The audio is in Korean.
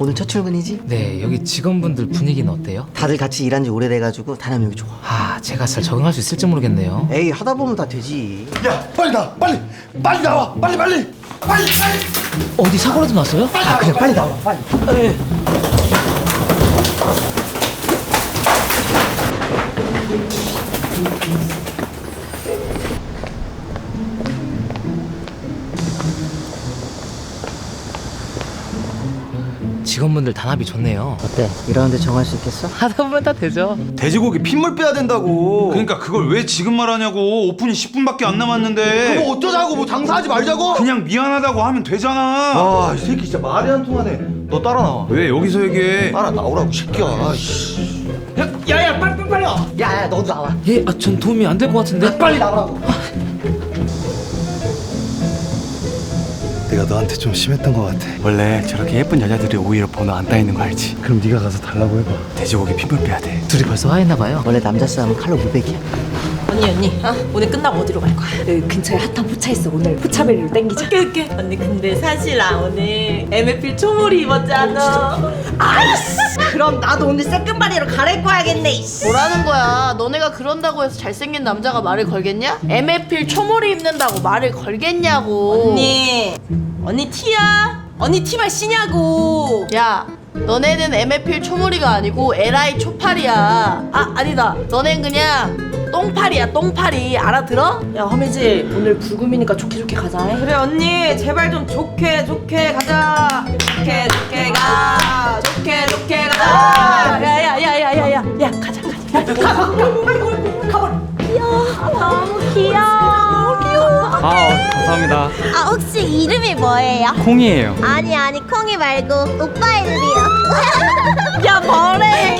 오늘 첫 출근이지? 네, 여기 직원분들 분위기는 어때요? 다들 같이 일한 지 오래돼가지고 다남 여기 좋아 아, 제가 잘 적응할 수 있을지 모르겠네요. 에이 하다 보면 다 되지 야 빨리 나와 빨리 빨리 나와 빨리 빨리 빨리 빨리 어디 사고라도 났어요? 아 그냥 빨리 나와 빨리 직원분들 단합이 좋네요. 어때? 이러는데 정할 수 있겠어? 하다 보면 다 되죠. 돼지고기 핏물 빼야 된다고. 그러니까 그걸 왜 지금 말하냐고. 오픈이 10분밖에 안 남았는데. 그거 어쩌자고. 뭐 장사하지 말자고. 그냥 미안하다고 하면 되잖아. 아 이 새끼 진짜 말이 안 통하네 너 따라 나와. 왜 여기서 얘기해? 따라 나오라고 새끼야. 아이씨. 야야 너도 나와. 예, 아, 전 도움이 안 될 것 같은데. 빨리 나오라고 내가 너한테 좀 심했던 것 같아 원래 저렇게 예쁜 여자들이 오히려 번호 안 따이는 거 알지? 그럼 네가 가서 달라고 해봐 돼지고기 핏물 빼야 돼. 둘이 벌써 화했나 봐요. 원래 남자 싸움은 칼로 무백이야 언니 언니 어? 오늘 끝나고 어디로 갈 거야? 여기 근처에 핫한 포차 있어 오늘 포차베리로 땡기자 오케이 오케이 언니 근데 사실 나 오늘 MFP 초몰이 입었잖아 아이씨 그럼 나도 오늘 새끈바리로 갈아입고 와야겠네 이씨. 뭐라는 거야? 너네가 그런다고 해서 잘생긴 남자가 말을 걸겠냐? MFP 초몰이 입는다고 말을 걸겠냐고. 언니 언니 티야? 언니 티말 씨냐고 야, 너네는 MFP 초몰이가 아니고 LI 초팔이야. 아, 아니다. 너넨 그냥 똥팔이야, 똥팔이. 알아들어? 야 허미지 오늘 불금이니까 좋게 좋게 가자 그래 언니 제발 좀 좋게 좋게 가자 좋게 좋게 가 너무 귀여워. 아 어, 감사합니다. 아 혹시 이름이 뭐예요? 콩이에요. 아니 아니 콩이 말고 오빠 이름이요. 야 뭐래?